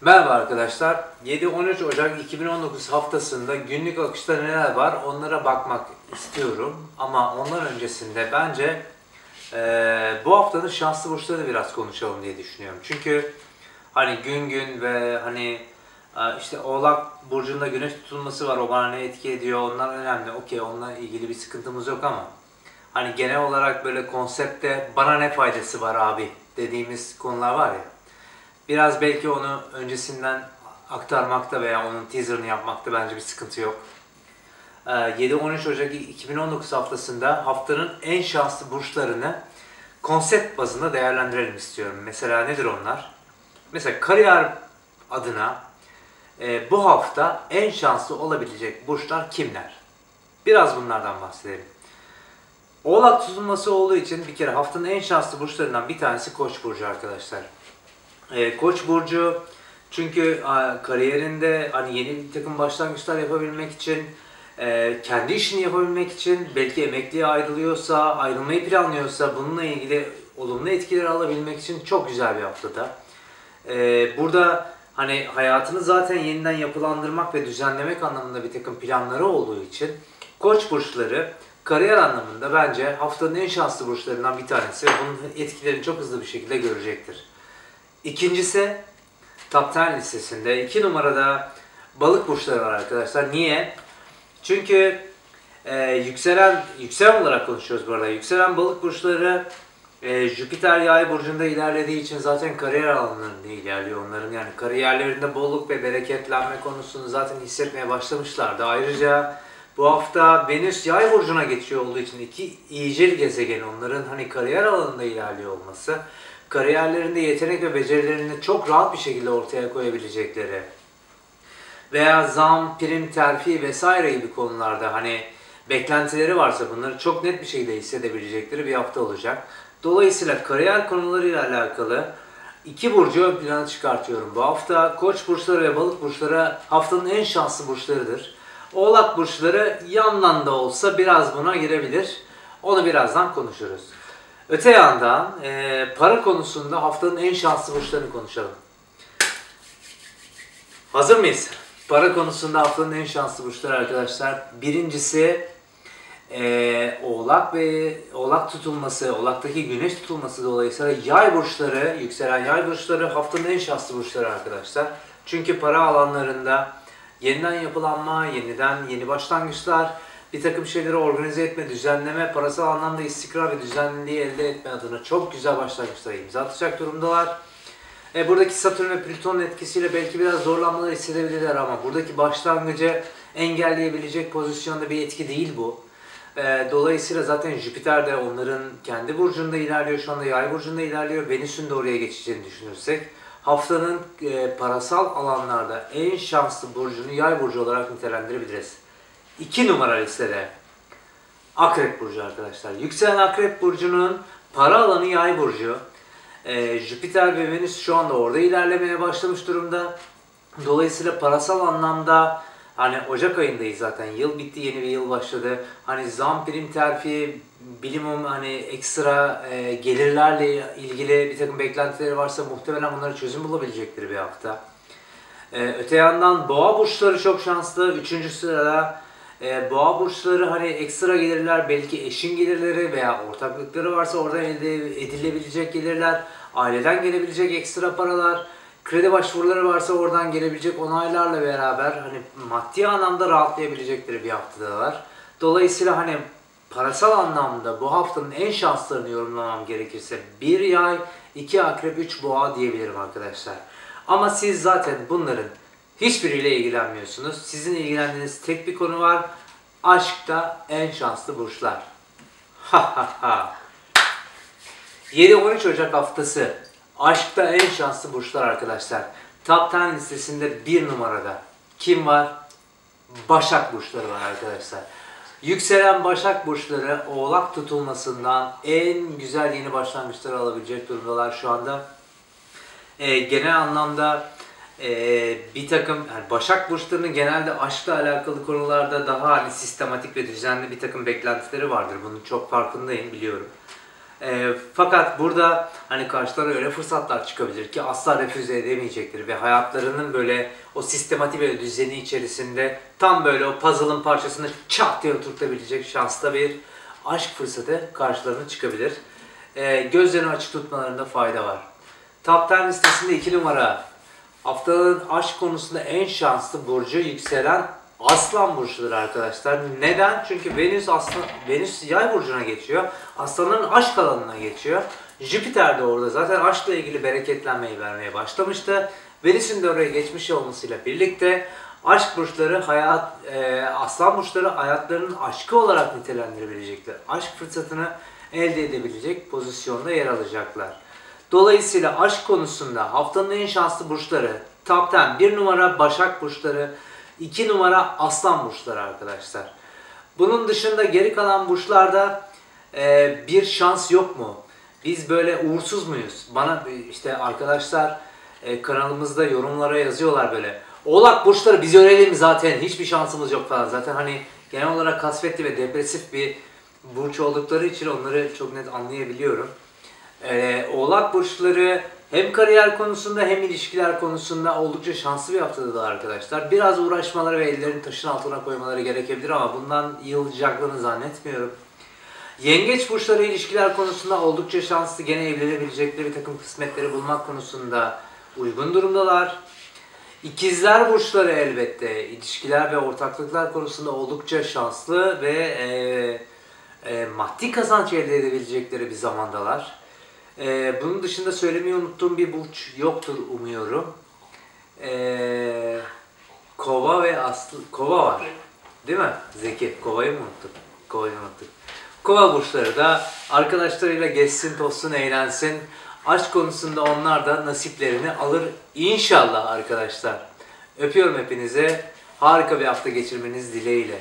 Merhaba arkadaşlar. 7-13 Ocak 2019 haftasında günlük akışta neler var onlara bakmak istiyorum. Ama ondan öncesinde bence eee, bu haftanın şanslı burçlarını biraz konuşalım diye düşünüyorum. Çünkü hani gün gün ve hani e, işte Oğlak Burcu'nda güneş tutulması var. O bana ne etki ediyor onlar önemli. Okey onunla ilgili bir sıkıntımız yok ama hani genel olarak böyle konsepte bana ne faydası var abi dediğimiz konular var ya. Biraz belki onu öncesinden aktarmakta veya onun teaserını yapmakta bence bir sıkıntı yok. Ee, 7-13 Ocak 2019 haftasında haftanın en şanslı burçlarını konsept bazında değerlendirelim istiyorum. Mesela nedir onlar? Mesela kariyer adına e, bu hafta en şanslı olabilecek burçlar kimler? Biraz bunlardan bahsedelim. Oğlak tutulması olduğu için bir kere haftanın en şanslı burçlarından bir tanesi Koç burcu arkadaşlar. Ee, Koç burcu çünkü kariyerinde hani yeni bir takım başlangıçlar yapabilmek için, e, kendi işini yapabilmek için, belki emekliye ayrılıyorsa, ayrılmayı planlıyorsa bununla ilgili olumlu etkileri alabilmek için çok güzel bir haftada. Ee, burada hani hayatını zaten yeniden yapılandırmak ve düzenlemek anlamında bir takım planları olduğu için Koç burçları kariyer anlamında bence haftanın en şanslı burçlarından bir tanesi ve bunun etkilerini çok hızlı bir şekilde görecektir. İkincisi 10 listesinde 2 numarada balık burçları var arkadaşlar. Niye? Çünkü e, yükselen yükselen olarak konuşuyoruz bu arada. Yükselen balık burçları e, Jüpiter yay burcunda ilerlediği için zaten kariyer alanlarında ilerliyor onların. Yani kariyerlerinde bolluk ve bereketlenme konusunu zaten hissetmeye başlamışlardı. Ayrıca bu hafta Venüs yay burcuna geçiyor olduğu için iki iyicil gezegen onların hani kariyer alanında ilerliyor olması kariyerlerinde yetenek ve becerilerini çok rahat bir şekilde ortaya koyabilecekleri veya zam, prim, terfi vesaire gibi konularda hani beklentileri varsa bunları çok net bir şekilde hissedebilecekleri bir hafta olacak. Dolayısıyla kariyer konularıyla alakalı iki burcu ön plana çıkartıyorum. Bu hafta koç burçları ve balık burçları haftanın en şanslı burçlarıdır. Oğlak burçları yandan da olsa biraz buna girebilir. Onu birazdan konuşuruz. Öte yandan e, para konusunda haftanın en şanslı burçlarını konuşalım. Hazır mıyız? Para konusunda haftanın en şanslı burçları arkadaşlar. Birincisi e, Oğlak ve Oğlak tutulması, Oğlak'taki güneş tutulması dolayısıyla yay burçları, yükselen yay burçları haftanın en şanslı burçları arkadaşlar. Çünkü para alanlarında yeniden yapılanma, yeniden yeni başlangıçlar, bir takım şeyleri organize etme, düzenleme, parasal anlamda istikrar ve düzenliliği elde etme adına çok güzel başlangıçlara imza atacak durumdalar. E, buradaki Satürn ve Plüton'un etkisiyle belki biraz zorlanmalar hissedebilirler ama buradaki başlangıcı engelleyebilecek pozisyonda bir etki değil bu. E, dolayısıyla zaten Jüpiter de onların kendi burcunda ilerliyor, şu anda yay burcunda ilerliyor. Venüs'ün de oraya geçeceğini düşünürsek haftanın e, parasal alanlarda en şanslı burcunu yay burcu olarak nitelendirebiliriz. 2 numara listede Akrep Burcu arkadaşlar. Yükselen Akrep Burcu'nun para alanı yay burcu. Ee, Jüpiter ve Venüs şu anda orada ilerlemeye başlamış durumda. Dolayısıyla parasal anlamda hani Ocak ayındayız zaten. Yıl bitti yeni bir yıl başladı. Hani zam prim terfi bilimum hani ekstra e, gelirlerle ilgili bir takım beklentileri varsa muhtemelen bunlara çözüm bulabilecekleri bir hafta. Ee, öte yandan boğa burçları çok şanslı. Üçüncü sırada e, boğa burçları hani ekstra gelirler, belki eşin gelirleri veya ortaklıkları varsa oradan elde edilebilecek gelirler, aileden gelebilecek ekstra paralar, kredi başvuruları varsa oradan gelebilecek onaylarla beraber hani maddi anlamda rahatlayabilecekleri bir haftadalar. Dolayısıyla hani parasal anlamda bu haftanın en şanslarını yorumlamam gerekirse bir yay, iki akrep, üç boğa diyebilirim arkadaşlar. Ama siz zaten bunların hiçbiriyle ilgilenmiyorsunuz. Sizin ilgilendiğiniz tek bir konu var. Aşkta en şanslı burçlar. Ha ha ha. 7-13 Ocak haftası. Aşkta en şanslı burçlar arkadaşlar. Top 10 listesinde bir numarada. Kim var? Başak burçları var arkadaşlar. Yükselen Başak burçları Oğlak tutulmasından en güzel yeni başlangıçları alabilecek durumdalar şu anda. Ee, genel anlamda e, bir takım yani Başak burçlarının genelde aşkla alakalı konularda daha hani sistematik ve düzenli bir takım beklentileri vardır. Bunun çok farkındayım biliyorum. E, fakat burada hani karşılarına öyle fırsatlar çıkabilir ki asla refüze edemeyecektir ve hayatlarının böyle o sistematik ve düzeni içerisinde tam böyle o puzzle'ın parçasını çat diye oturtabilecek şanslı bir aşk fırsatı karşılarına çıkabilir. E, gözlerini açık tutmalarında fayda var. Top 10 listesinde 2 numara haftanın aşk konusunda en şanslı burcu yükselen Aslan burçludur arkadaşlar. Neden? Çünkü Venüs aslan Venüs yay burcuna geçiyor. Aslanların aşk alanına geçiyor. Jüpiter de orada zaten aşkla ilgili bereketlenmeyi vermeye başlamıştı. Venüs'ün de oraya geçmiş olmasıyla birlikte aşk burçları hayat e, aslan burçları hayatlarının aşkı olarak nitelendirebilecekler. Aşk fırsatını elde edebilecek pozisyonda yer alacaklar. Dolayısıyla aşk konusunda haftanın en şanslı burçları Top 10 1 numara Başak burçları 2 numara Aslan burçları arkadaşlar. Bunun dışında geri kalan burçlarda e, bir şans yok mu? Biz böyle uğursuz muyuz? Bana işte arkadaşlar e, kanalımızda yorumlara yazıyorlar böyle. Oğlak burçları biz ölelim zaten hiçbir şansımız yok falan. Zaten hani genel olarak kasvetli ve depresif bir burç oldukları için onları çok net anlayabiliyorum. Ee, oğlak burçları hem kariyer konusunda hem ilişkiler konusunda oldukça şanslı bir haftada arkadaşlar. Biraz uğraşmaları ve ellerini taşın altına koymaları gerekebilir ama bundan yılacaklarını zannetmiyorum. Yengeç burçları ilişkiler konusunda oldukça şanslı. Gene evlenebilecekleri bir takım kısmetleri bulmak konusunda uygun durumdalar. İkizler burçları elbette ilişkiler ve ortaklıklar konusunda oldukça şanslı ve e, e, maddi kazanç elde edebilecekleri bir zamandalar. E, bunun dışında söylemeyi unuttuğum bir burç yoktur umuyorum. E, kova ve aslı kova var. Değil mi? Zeki. Kovayı mı unuttuk? Kovayı unuttuk. Kova burçları da arkadaşlarıyla gezsin, tozsun, eğlensin. Aşk konusunda onlar da nasiplerini alır inşallah arkadaşlar. Öpüyorum hepinize. Harika bir hafta geçirmeniz dileğiyle.